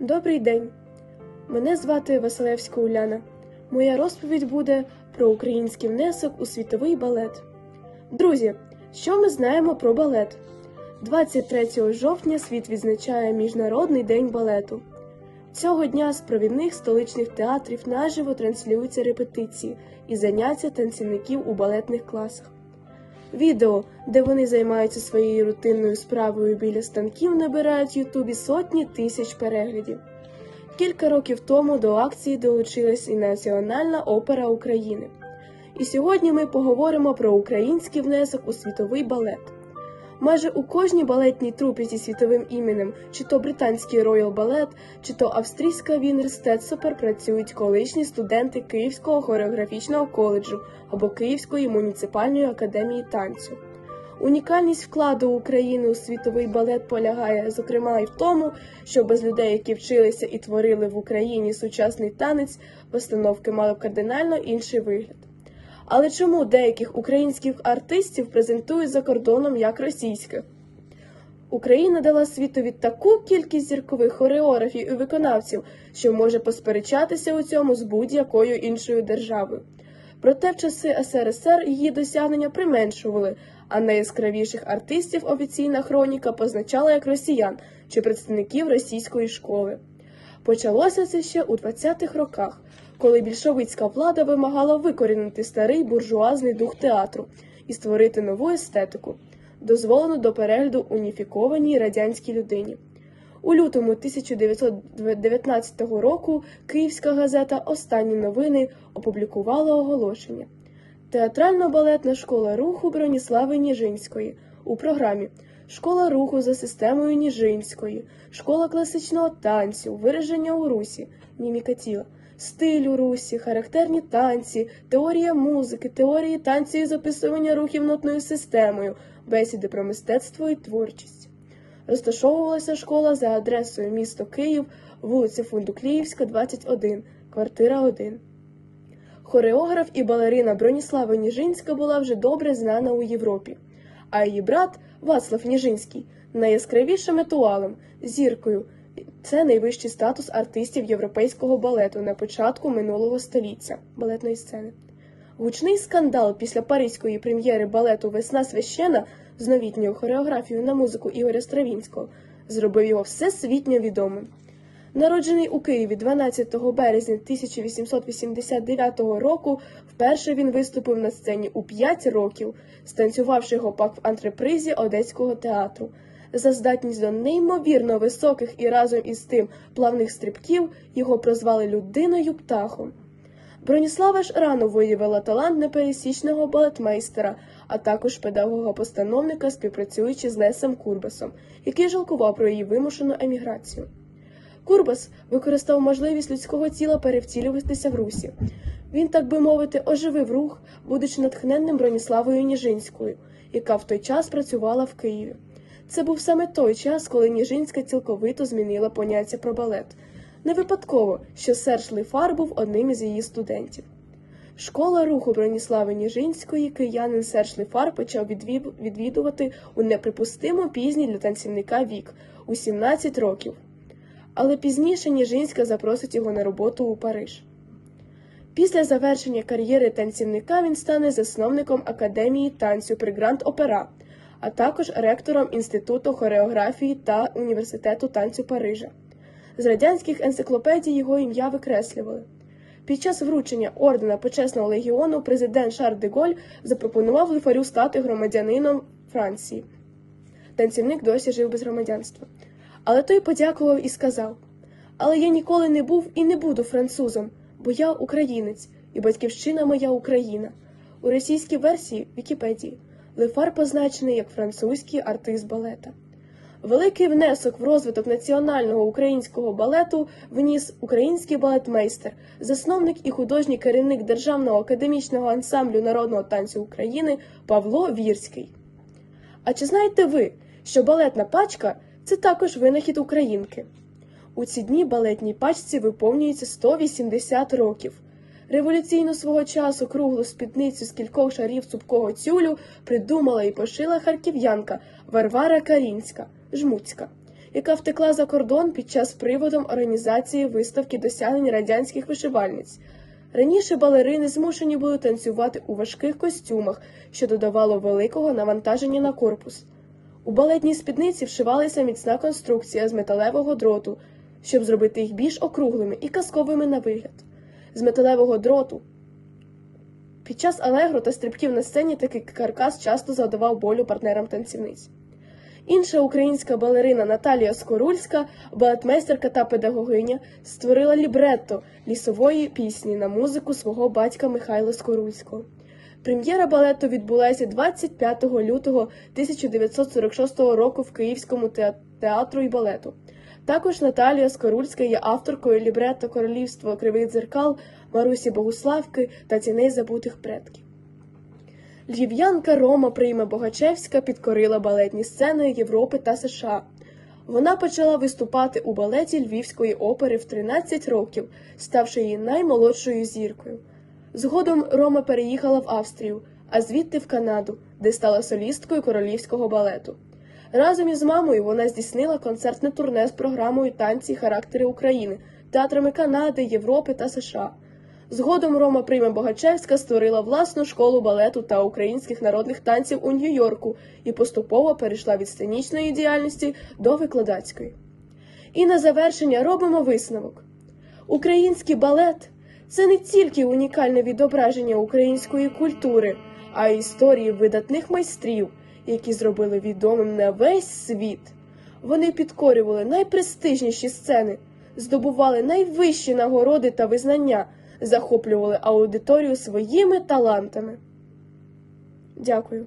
Добрий день. Мене звати Василевська Уляна. Моя розповідь буде про український внесок у світовий балет. Друзі, що ми знаємо про балет? 23 жовтня світ відзначає Міжнародний день балету. Цього дня з провідних столичних театрів наживо транслюються репетиції і заняття танцівників у балетних класах. Відео, де вони займаються своєю рутинною справою біля станків, набирають Ютубі сотні тисяч переглядів. Кілька років тому до акції долучилась і Національна опера України. І сьогодні ми поговоримо про український внесок у світовий балет. Майже у кожній балетній трупі зі світовим іменем, чи то британський Royal Ballet, чи то австрійська Вінерстетсопер працюють колишні студенти Київського хореографічного коледжу або Київської муніципальної академії танцю. Унікальність вкладу України у світовий балет полягає, зокрема, і в тому, що без людей, які вчилися і творили в Україні сучасний танець, постановки мали б кардинально інший вигляд. Але чому деяких українських артистів презентують за кордоном як російських? Україна дала світові таку кількість зіркових хореографів і виконавців, що може посперечатися у цьому з будь-якою іншою державою. Проте в часи СРСР її досягнення применшували, а найяскравіших артистів офіційна хроніка позначала як росіян чи представників російської школи. Почалося це ще у 20-х роках, коли більшовицька влада вимагала викорінити старий буржуазний дух театру і створити нову естетику, дозволену до перегляду уніфікованій радянській людині. У лютому 1919 року Київська газета Останні новини опублікувала оголошення. Театрально-балетна школа руху Броніслави Ніжинської у програмі Школа руху за системою Ніжинської, школа класичного танцю, вираження у русі, міміка тіла, стиль у русі, характерні танці, теорія музики, теорії танцю і записування рухів нотною системою, бесіди про мистецтво і творчість. Розташовувалася школа за адресою місто Київ, вулиця Фундукліївська, 21, квартира 1. Хореограф і балерина Броніслава Ніжинська була вже добре знана у Європі, а її брат Вацлав Ніжинський найяскравішим етуалем, зіркою. Це найвищий статус артистів європейського балету на початку минулого століття балетної сцени. Гучний скандал після паризької прем'єри балету Весна священа з новітньою хореографією на музику Ігоря Стравінського зробив його всесвітньо відомим. Народжений у Києві 12 березня 1889 року, вперше він виступив на сцені у 5 років, станцювавши гопак в антрепризі Одеського театру. За здатність до неймовірно високих і разом із тим плавних стрибків його прозвали людиною птахом. Броніслава ж рано виявила талант непересічного балетмейстера, а також педагога-постановника, співпрацюючи з Лесем Курбасом, який жалкував про її вимушену еміграцію. Курбас використав можливість людського тіла перевтілюватися в русі. Він, так би мовити, оживив рух, будучи натхненним Броніславою Ніжинською, яка в той час працювала в Києві. Це був саме той час, коли Ніжинська цілковито змінила поняття про балет. Не випадково, що Серж Лифар був одним із її студентів. Школа руху Броніслави Ніжинської киянин Серж Лифар почав відвідувати у неприпустимо пізній для танцівника вік у 17 років. Але пізніше Ніжинська запросить його на роботу у Париж. Після завершення кар'єри танцівника він стане засновником Академії танцю при Гранд Опера, а також ректором Інституту хореографії та університету танцю Парижа. З радянських енциклопедій його ім'я викреслювали. Під час вручення ордена почесного легіону президент Шар де Голь запропонував лифарю стати громадянином Франції. Танцівник досі жив без громадянства. Але той подякував і сказав: Але я ніколи не був і не буду французом, бо я українець, і батьківщина моя Україна. У російській версії Вікіпедії Лефар позначений як французький артист балета. Великий внесок в розвиток національного українського балету вніс український балетмейстер, засновник і художній керівник Державного академічного ансамблю народного танцю України Павло Вірський. А чи знаєте ви, що балетна пачка це також винахід українки? У ці дні балетній пачці виповнюється 180 років. Революційну свого часу круглу спідницю з кількох шарів цупкого тюлю придумала і пошила харків'янка Варвара Карінська, жмуцька. яка втекла за кордон під час приводом організації виставки досягнень радянських вишивальниць. Раніше балерини змушені були танцювати у важких костюмах, що додавало великого навантаження на корпус. У балетній спідниці вшивалася міцна конструкція з металевого дроту, щоб зробити їх більш округлими і казковими на вигляд. З металевого дроту під час алегро та стрибків на сцені такий каркас часто завдавав болю партнерам танцівниць. Інша українська балерина Наталія Скорульська, балетмейстерка та педагогиня, створила лібретто лісової пісні на музику свого батька Михайла Скорульського. Прем'єра балету відбулася 25 лютого 1946 року в Київському театру і балету. Також Наталія Скорульська є авторкою лібретто Королівство кривих дзеркал Марусі Богуславки та тіней забутих предків. Львів'янка Рома Прийма Богачевська підкорила балетні сцени Європи та США. Вона почала виступати у балеті Львівської опери в 13 років, ставши її наймолодшою зіркою. Згодом Рома переїхала в Австрію, а звідти в Канаду, де стала солісткою королівського балету. Разом із мамою вона здійснила концертне турне з програмою Танці характери України, театрами Канади, Європи та США. Згодом Рома Прийма Богачевська створила власну школу балету та українських народних танців у Нью-Йорку і поступово перейшла від сценічної діяльності до викладацької. І на завершення робимо висновок: український балет це не тільки унікальне відображення української культури, а й історії видатних майстрів, які зробили відомим на весь світ. Вони підкорювали найпрестижніші сцени, здобували найвищі нагороди та визнання, захоплювали аудиторію своїми талантами. Дякую.